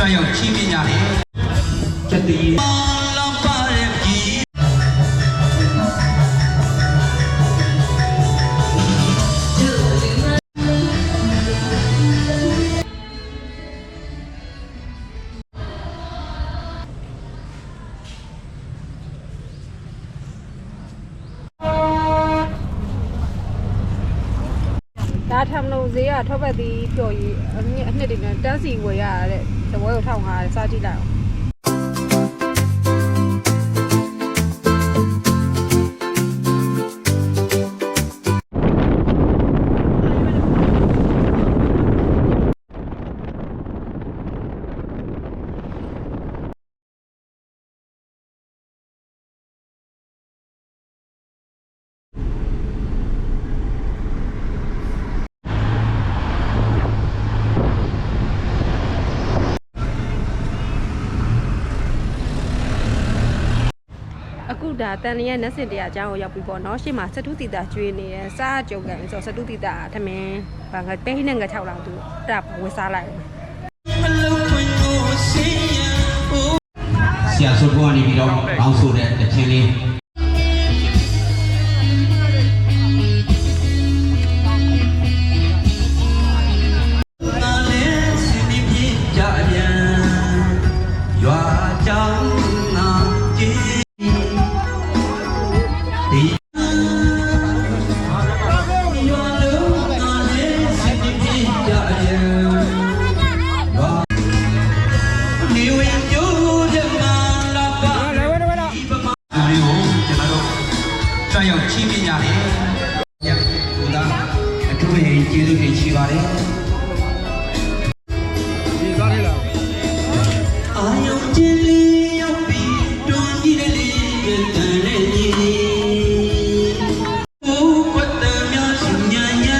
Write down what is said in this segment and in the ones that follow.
ကြွရောက်ချီးမြှင့်ကြတယ်ကျက်တည် ဒါထမလို့ဈေးကထောက်ပတ်သည်ပျော်ရည်အနှစ်အနှစ်တွေနဲ့တန်းစီဝယ်ရတဲ့သဘောကို1500စားကြည့်လိုက်အောင် ဒါတန်လျက်နက်စင်တရားအကြောင်းကိုရောက်ပြီပေါ့နော်ရှေ့မှာစတုတီတာကျွေးနေတယ်စားကြုံကန်ဆိုတော့စတုတီတာထမင်းဘာငါပဲဟင်းနဲ့ငါ6လောက်သူအဲ့ဒါဝယ်စားလိုက်တယ်အလုံးသွင်းကိုစင်ရအိုးဆရာဆိုကနေပြီးတော့အောင်းဆိုတဲ့တခြင်းလေး ကြွရောက်ချီးမြှင့်ကြတယ်။ညဘူသာအထူးရင်ကျေးဇူးတင်ရှိပါတယ်။ဒီကားလေးလားအာယုံကြည်လေးရောက်ပြီးတွန်းကြည့်တဲ့လေးရဲ့တန်တဲ့ကြီးဘုဝတ္တများရှင်ညာညာ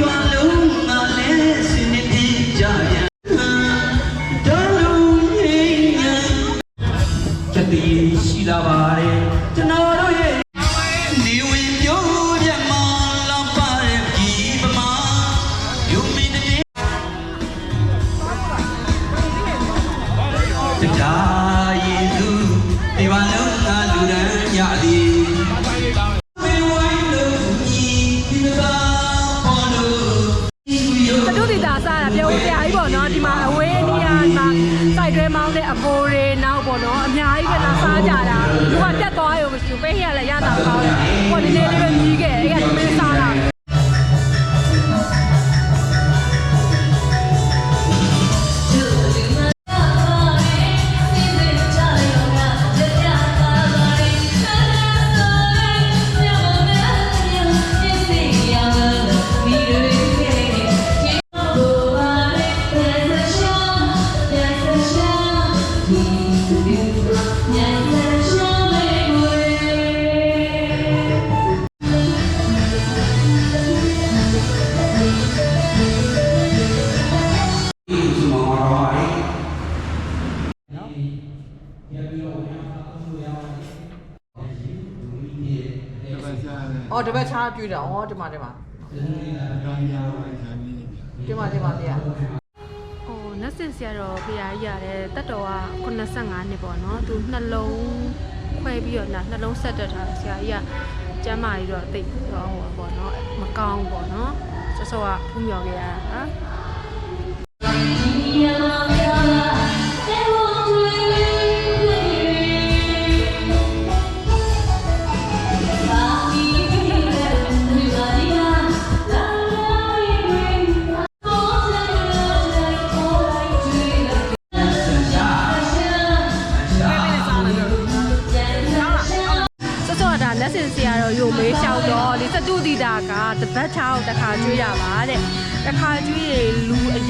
ရွာလုံးငါလဲစနေပြေကြပြန်တော်လုံးငိမ့်ညာချက်တည်ရှိလာပါ အဖိုးတွေနောက်ပေါ့နော်အများကြီးပဲလာစားကြတာသူကတက်သွားရုံမရှိဘူးပဲဟရလည်းရတာကောင်းတယ်ဟိုဒီနေ့လေးပဲမြည်ခဲ့ တပတ်ချားတွေ့တာ။အော်ဒီမှာဒီမှာဒီမှာဒီမှာပြရဟိုနတ်စင်ဆရာတော်ဖရာကြီးရတယ်တက်တော်က85နှစ်ပေါ့နော်သူနှလုံးခွဲပြီးတော့နှလုံးဆက်တက်ထားတယ်ဆရာကြီးကကျမ်းမာကြီးတော့တိတ်တော့ဟိုပေါ့နော်မကောင်းပေါ့နော်ဆော့ဆော့ကဖူးမြော်ခဲ့ရတာ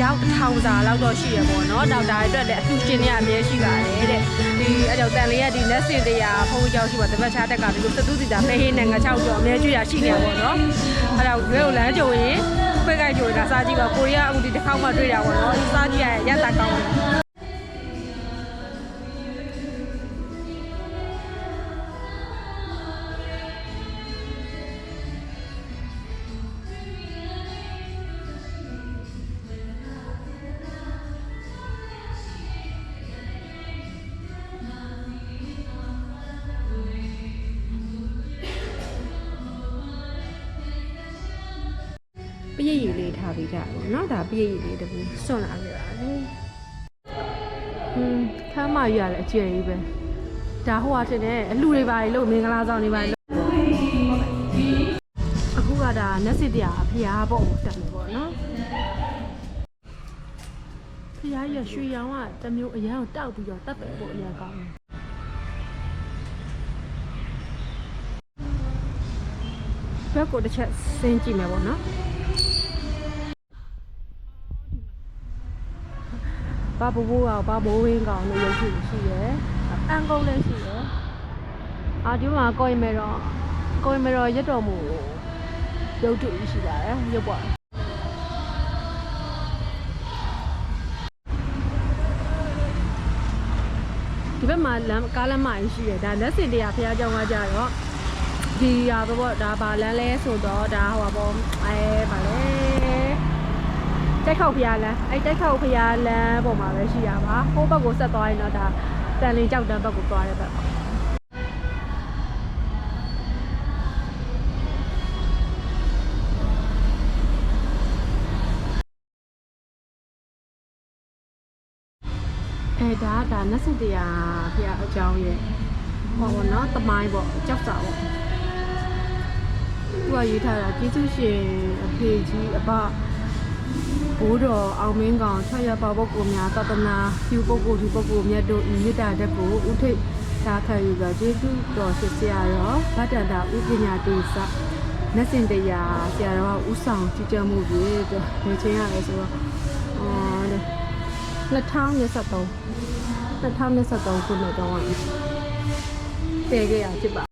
ရင်လူအယောက်တစ်ထောင်စာလောက်တော့ရှိရပေါ့နော်နောက်ဒါအတွက်လည်းအလှရှင်တွေအများရှိပါတယ်တဲ့ဒီအကြောင်းတန်လေးကဒီလက်စင်တရားဖုန်းကြောက်ရှိပါတပတ်ချတက်ကဒီလိုစတုတီတာဖဲဟင်းနဲ့ငါချောက်ကျော်အများကျွေးရရှိနေပါပေါ့နော်အဲ့ဒါကိုရွေးကိုလမ်းကြုံရင်ခွဲကြိုက်ကြိုတာစားကြည့်ပါကိုရီးယားအခုဒီတစ်ခေါက်မှတွေ့တာပေါ့နော်စားကြည့်ရရရက်တာကောင်းတယ် ပရိတ်ရည်လေးထားပြီးထားတယ်နော်ဒါပရိတ်ရည်လေးတပူစွန့်လာခဲ့ပါလေဟွန်းခမ်းမရွရလဲအကျယ်ကြီးပဲဒါဟိုဟာတင်တယ်အလှတွေပါလေလို့မင်္ဂလာဆောင်နေပါလေအခုကဒါနက်စစ်တရားဖျားပေါ့တက်မယ်ပေါ့နော်ဖျားရရွှေရောင်ကတစ်မျိုးအရန်ကိုတောက်ပြီးတော့တက်တယ်ပေါ့အရန်ကောင်းတယ်ဘက်ကိုတစ်ချက်ဆင်းကြည့်မယ်ပေါ့နော် ဘာဘိုးဘိုးကောင်ဘာဘိုးဝင်းကောင်လို့ရုပ်ရှိရှိရယ်အန်ကုန်းလည်းရှိရယ်အာဒီမှာကိုရင်မဲတော့ကိုရင်မဲတော့ရက်တော်မူရုပ်တုရှိပါတယ်ရုပ်ပေါ့ဒီဘက်မှာလမ်းကားလမ်းမကြီးရှိရယ်ဒါလက်စင်တရားဖះเจ้าကကြတော့ဒီဟာပေါ့ဒါဗာလမ်းလဲဆိုတော့ဒါဟိုပါပေါ့အဲဗာလဲ တက်ခောက်ဖះလမ်းအဲတက်ခောက်ဖះလမ်းပေါ်မှာပဲရှိရပါဟိုဘက်ကိုဆက်သွားရင်တော့ဒါတန်လင်းကြောက်တန်းဘက်ကိုသွားတဲ့ဘက်ပါအဲဒါဒါနတ်စစ်တရားဖះအကြောင်းရဲ့ဟောပေါ့နော်တမိုင်းပေါ့ကြောက်စာပေါ့သူကရေးထားတာကျေးဇူးရှင်အဖေကြီးအဘ ဘိုးတော်အောင်မင်းကောင်၆ရပါပုဂ္ဂိုလ်များတသနာပြုပုဂ္ဂိုလ်ဒီပုဂ္ဂိုလ်မြတ်တို့ဤမေတ္တာတက်ကိုဥထိတ်သာခံယူသောကျေးဇူးတော်ရှိဆရာတော်ဗတ္တန္တာဥပညာတေသနတ်စင်တရားဆရာတော်ကဥဆောင်ကြည်ကြမှုပြီသူနေချင်းရတယ်ဆိုတော့အော်2023 2023ခုနှစ်တော့တည်ခဲ့ရဖြစ်ပါ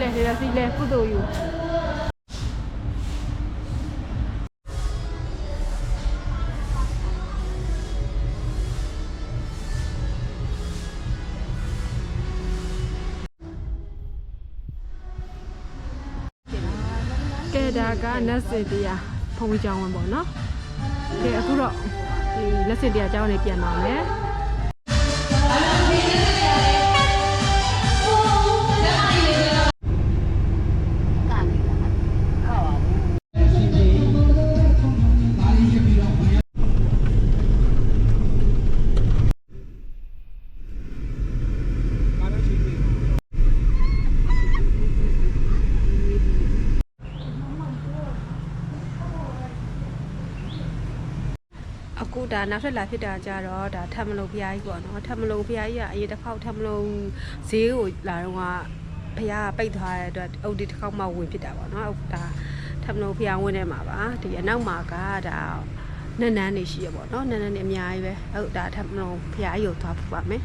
လေလေလေလေစီလေကုသိုလ်ယူကဲဒါကနတ်စေတရားဖုံးကြောင်းဝင်ပေါ့နော်ကဲအခုတော့ဒီလက်စစ်တရားအကြောင်းလေးပြန်ပါမယ် ဒါနောက်ထပ်လာဖြစ်တာကြတော့ဒါထပ်မလုံးဖျားကြီးပေါ့နော်ထပ်မလုံးဖျားကြီးကအရင်တစ်ခေါက်ထပ်မလုံးဈေးကိုလာတော့ကဖျားကပိတ်သွားတဲ့အတွက်အုတ်ဒီတစ်ခေါက်မှဝင်ဖြစ်တာပေါ့နော်အခုဒါထပ်မလုံးဖျားဝင်နေမှာပါဒီအနောက်မှာကဒါနန်းနန်းနေရှိရပေါ့နော်နန်းနန်းနေအများကြီးပဲဟုတ်ဒါထပ်မလုံးဖျားကြီးကိုသွားဖူးပါမယ်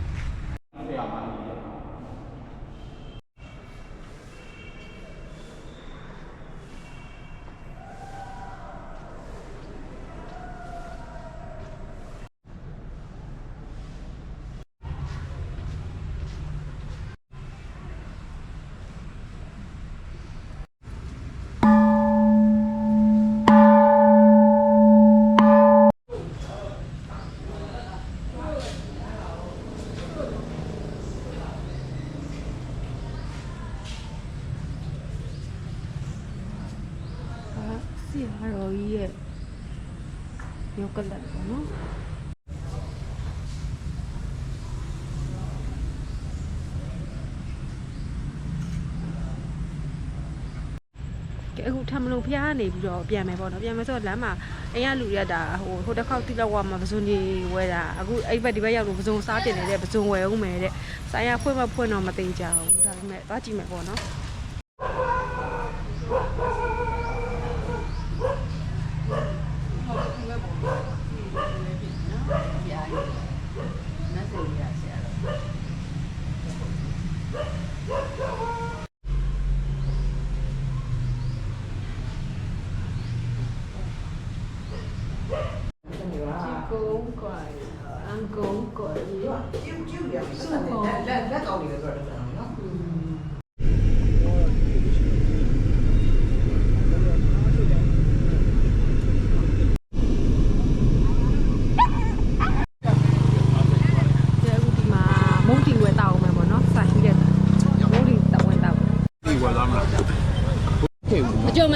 ဟာစီဟာရောကြီးရဲ့ယောကလတ်ပေါ့နော်ကဲအခုထမလို့ဖျားနေပြီးတော့ပြန်မယ်ပေါ့နော်ပြန်မယ်ဆိုတော့လမ်းမှာအိမ်ကလူတွေကဒါဟိုဟိုတစ်ခေါက်တိလောက်ဝမှာပစုံကြီးဝဲတာအခုအဲ့ဘက်ဒီဘက်ရောက်လို့ပစုံစားတင်နေတဲ့ပစုံဝဲဦးမယ်တဲ့ဆိုင်ရဖွင့်မဖွင့်တော့မသိကြဘူးဒါပေမဲ့သွားကြည့်မယ်ပေါ့နော်ကုန်း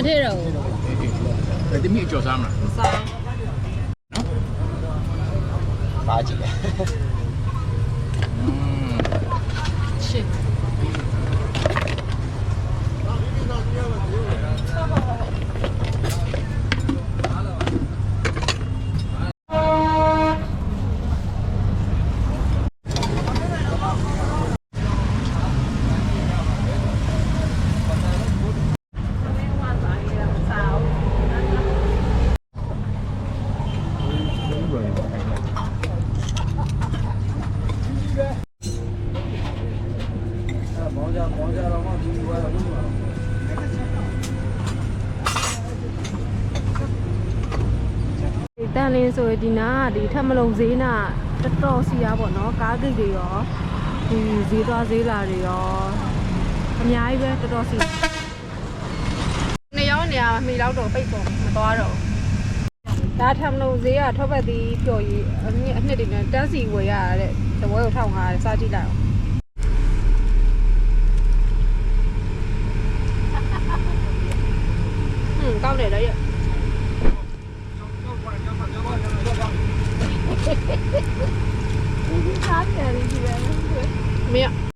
ထည့်တော့ဘူး။အဲ့ဒီမိအကျော်စားမလား။စား န်လင်းဆိုရင်ဒီနာကဒီထက်မလုံးဈေးနာတော်တော်စီရပါတော့ကားဂိတ်တွေရောဒီဈေးသွားဈေးလာတွေရောအများကြီးပဲတော်တော်စီနေရောက်နေရမိလောက်တော့ပိတ်ပေါ်မသွားတော့ဒါထက်မလုံးဈေးကထောက်ပတ်သည်ပျော်ရည်အနှစ်အနှစ်တွေနဲ့တန်းစီဝယ်ရတဲ့တပွဲကိုထောက်ငါးစားကြည့်လိုက်အောင်ဟွန်းကောင်းတယ်တော့ရ 没有。